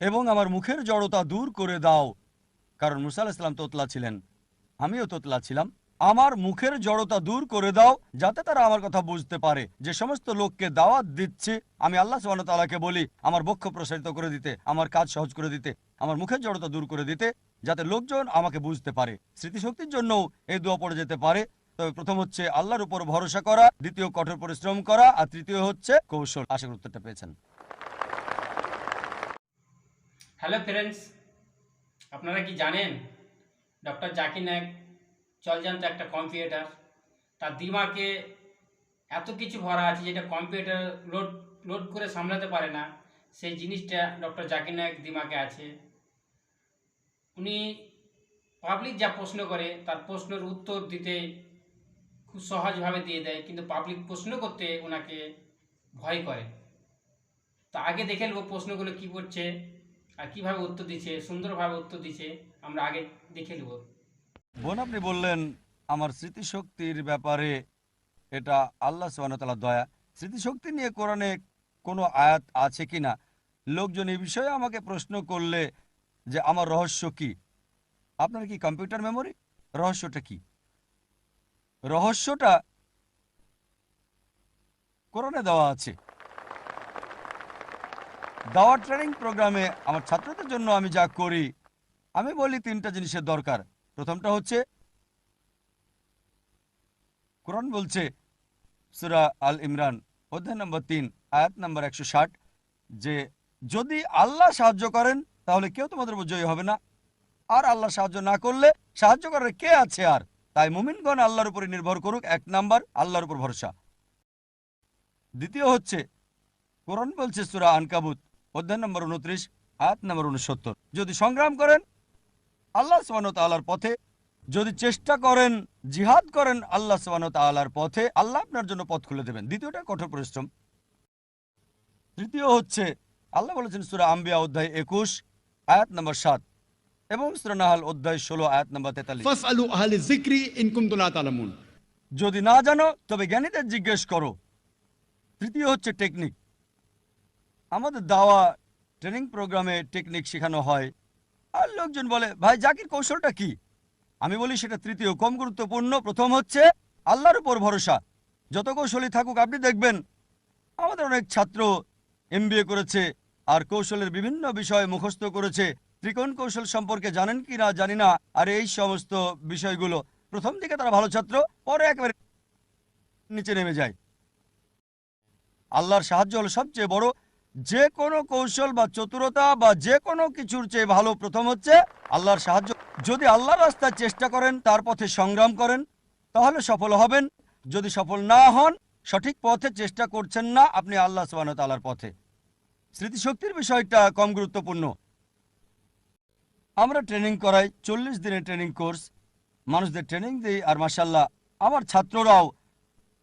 এবং আমার মুখের জড়তা দূর করে দাও। কারণ মুসা আলাহিসাম তোতলা ছিলেন। আমিও তোতলা ছিলাম। আমার মুখের জড়তা দূর করে দাও, যাতে তারা আমার কথা বুঝতে পারে। যে সমস্ত লোককে দাওয়াত দিচ্ছি, আমি আল্লাহ সুবাহ তালাকে বলি, আমার বক্ষ প্রসারিত করে দিতে, আমার কাজ সহজ করে দিতে, আমার মুখের জড়তা দূর করে দিতে, যাতে লোকজন আমাকে বুঝতে পারে। স্মৃতিশক্তির জন্যও এই দোয়া পড়ে যেতে পারে। তবে প্রথম হচ্ছে আল্লাহর উপর ভরসা করা, দ্বিতীয় কঠোর পরিশ্রম করা, আর তৃতীয় হচ্ছে কৌশল। আশা উত্তরটা পেয়েছেন। হ্যালো ফ্রেন্ডস, আপনারা কি জানেন? ডক্টর জাকির নায়ক চলজান্ত একটা কম্পিউটার। তার দিমাগে এত কিছু ভরা আছে যেটা কম্পিউটার লোড লোড করে সামলাতে পারে না। সেই জিনিসটা ডক্টর জাকির নায়ক দিমাগে আছে। উনি পাবলিক যা প্রশ্ন করে, তার প্রশ্নের উত্তর দিতে খুব সহজভাবে দিয়ে দেয়, কিন্তু পাবলিক প্রশ্ন করতে ওনাকে ভয় করে। তো আগে দেখে নেব প্রশ্নগুলো কী করছে। কীভাবে উত্তর দিচ্ছে, সুন্দরভাবে উত্তর দিচ্ছে, আমরা আগে দেখে নেব। বোন, আপনি বললেন আমার স্মৃতিশক্তির ব্যাপারে এটা আল্লাহ সুবাহতালার দয়া। স্মৃতিশক্তি নিয়ে কোরআনে কোনো আয়াত আছে কি না? লোকজন এই বিষয়ে আমাকে প্রশ্ন করলে যে আমার রহস্য কি? আপনার কি কম্পিউটার মেমোরি? রহস্যটা কি? রহস্যটা কোরআনে দেওয়া আছে। দাওয়া ট্রেনিং প্রোগ্রামে আমার ছাত্রদের জন্য আমি যা করি, আমি বলি তিনটা জিনিসের দরকার। প্রথমটা হচ্ছে, কোরআন বলছে, সুরা আল ইমরান, অধ্যায় নম্বর তিন, আয়াত নম্বর একশো ষাট, যে যদি আল্লাহ সাহায্য করেন, তাহলে কেউ তোমাদের জয়ী হবে না। আর আল্লাহ সাহায্য না করলে, সাহায্য করার কে আছে আর? তাই মুমিনগণ আল্লাহর উপরে নির্ভর করুক, এক নাম্বার, আল্লাহর উপর ভরসা। দ্বিতীয় হচ্ছে, কোরআন বলছে সুরা আনকাবুত অধ্যায় নম্বর উনত্রিশ আয়াত নম্বর উনসত্তর। যদি সংগ্রাম করেন আল্লাহ সুবাহ তাল্লার পথে। যদি চেষ্টা করেন জিহাদ করেন আল্লাহ সুবাহ তাল্লার পথে। আল্লাহ আপনার জন্য পথ খুলে দেবেন। দ্বিতীয়টা কঠোর পরিশ্রম। তৃতীয় হচ্ছে আল্লাহ বলেছেন সুরা আম্বিয়া অধ্যায় একুশ আয়াত নম্বর সাত এবং সুরা নাহাল অধ্যায় ষোলো আয়াত নম্বর তেতাল্লিশ। যদি না জানো তবে জ্ঞানীদের জিজ্ঞেস করো। তৃতীয় হচ্ছে টেকনিক। আমাদের দাওয়া ট্রেনিং প্রোগ্রামে টেকনিক শেখানো হয়। আর লোকজন বলে, ভাই, জাকির, কৌশলটা কি? আমি বলি, সেটা তৃতীয়, কম গুরুত্বপূর্ণ। প্রথম হচ্ছে আল্লাহর উপর ভরসা। যত কৌশলী থাকুক, আপনি দেখবেন আমাদের অনেক ছাত্র এম করেছে আর কৌশলের বিভিন্ন বিষয় মুখস্থ করেছে। ত্রিকোণ কৌশল সম্পর্কে জানেন কি না, জানি না। আর এই সমস্ত বিষয়গুলো, প্রথম দিকে তারা ভালো ছাত্র, পরে একেবারে নিচে নেমে যায়। আল্লাহর সাহায্য হলো সবচেয়ে বড় যে কোনো কৌশল বা চতুরতা বা যে কোনো কিছুর চেয়ে ভালো প্রথম হচ্ছে আল্লাহর সাহায্য। যদি আল্লাহর রাস্তায় চেষ্টা করেন, তার পথে সংগ্রাম করেন, তাহলে সফল হবেন। যদি সফল না হন, সঠিক পথে চেষ্টা করছেন না, আপনি আল্লাহ তালার পথে। স্মৃতিশক্তির বিষয়টা কম গুরুত্বপূর্ণ। আমরা ট্রেনিং করাই, চল্লিশ দিনের ট্রেনিং কোর্স। মানুষদের ট্রেনিং দিই, আর মাসাল্লাহ আমার ছাত্ররাও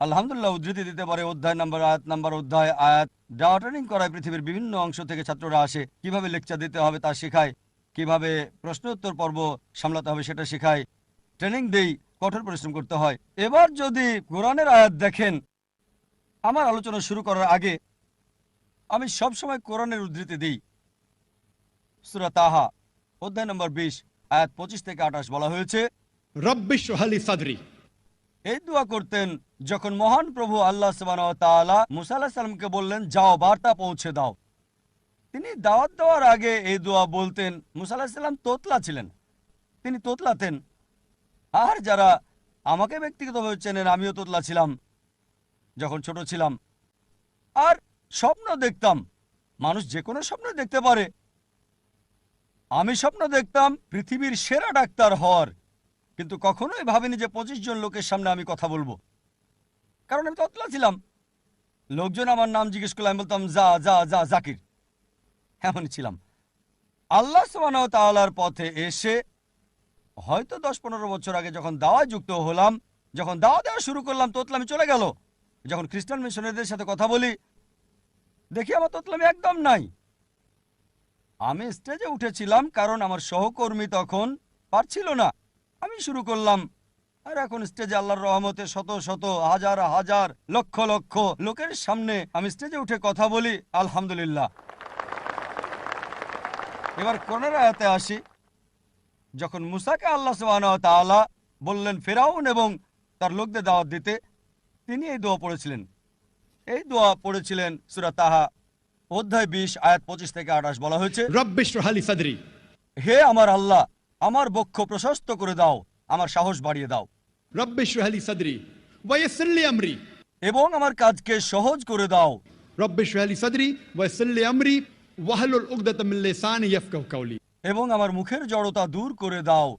আলহামদুলিল্লাহ উদ্ধৃতি দিতে পারে অধ্যায় নাম্বার আয়াত নাম্বার অধ্যায় আয়াত। ডাওয়া ট্রেনিং করায় পৃথিবীর বিভিন্ন অংশ থেকে ছাত্ররা আসে। কীভাবে লেকচার দিতে হবে তা শেখায়। কীভাবে প্রশ্ন উত্তর পর্ব সামলাতে হবে সেটা শেখায়। ট্রেনিং দেই কঠোর পরিশ্রম করতে হয়। এবার যদি কোরআনের আয়াত দেখেন আমার আলোচনা শুরু করার আগে আমি সব সময় কোরআনের উদ্ধৃতি দিই। সুরা তাহা অধ্যায় নম্বর বিশ আয়াত পঁচিশ থেকে আঠাশ বলা হয়েছে। রব্বি শহালি এই দোয়া করতেন যখন মহান প্রভু আল্লাহ তাআলা মুসাল্লাহ সাল্লামকে বললেন, যাও, বার্তা পৌঁছে দাও। তিনি দাওয়াত দেওয়ার আগে এই দোয়া বলতেন, মুসা আল্লাহ সাল্লাম তোতলা ছিলেন। তিনি তোতলাতেন। আর যারা আমাকে ব্যক্তিগতভাবে চেনেন, আমিও তোতলা ছিলাম, যখন ছোট ছিলাম। আর স্বপ্ন দেখতাম, মানুষ যে কোনো স্বপ্ন দেখতে পারে। আমি স্বপ্ন দেখতাম, পৃথিবীর সেরা ডাক্তার হওয়ার। কিন্তু কখনোই ভাবিনি যে পঁচিশ জন লোকের সামনে আমি কথা বলব। কারণ আমি ততলা ছিলাম। লোকজন আমার নাম জিজ্ঞেস করলে, আমি বলতাম, যা যা যা, জাকির। এমনই ছিলাম। আল্লাহ সুবহানাহু ওয়া তাআলার পথে এসে হয়তো দশ পনেরো বছর আগে যখন দাওয়ায় যুক্ত হলাম, যখন দাওয়া দেওয়া শুরু করলাম, তোতলামি চলে গেল। যখন খ্রিস্টান মিশনারিদের সাথে কথা বলি, দেখি আমার তোতলামি একদম নাই। আমি স্টেজে উঠেছিলাম কারণ আমার সহকর্মী তখন পারছিল না। আমি শুরু করলাম আর এখন স্টেজে আল্লাহর রহমতে শত শত হাজার হাজার লক্ষ লক্ষ লোকের সামনে আমি স্টেজে উঠে কথা বলি আলহামদুলিল্লাহ। এবার কোনের আয়াতে আসি। যখন মুসাকে আল্লাহ সুবাহ বললেন ফেরাউন এবং তার লোকদের দাওয়াত দিতে তিনি এই দোয়া পড়েছিলেন। এই দোয়া পড়েছিলেন সুরা তাহা অধ্যায় বিশ আয়াত পঁচিশ থেকে আঠাশ বলা হয়েছে হে আমার আল্লাহ আমার বক্ষ প্রশস্ত করে দাও আমার সাহস বাড়িয়ে দাও। এবং আমার কাজকে সহজ করে দাও। এবং আমার মুখের জড়তা দূর করে দাও।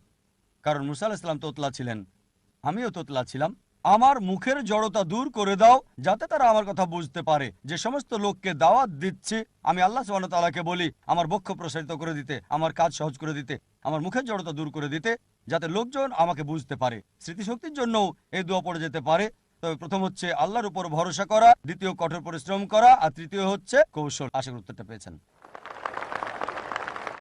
কারণ মুসাল ইসলাম তোতলা ছিলেন। আমিও তোতলা ছিলাম। আমার মুখের জড়তা দূর করে দাও যাতে তারা আমার কথা বুঝতে পারে। যে সমস্ত লোককে দাওয়াত দিচ্ছে আমি আল্লাহ সুবাহ তালাকে বলি আমার বক্ষ প্রসারিত করে দিতে আমার কাজ সহজ করে দিতে আমার মুখের জড়তা দূর করে দিতে যাতে লোকজন আমাকে বুঝতে পারে। স্মৃতিশক্তির জন্য এই দোয়া পড়ে যেতে পারে। তবে প্রথম হচ্ছে আল্লাহর উপর ভরসা করা, দ্বিতীয় কঠোর পরিশ্রম করা, আর তৃতীয় হচ্ছে কৌশল। আশা উত্তরটা পেয়েছেন।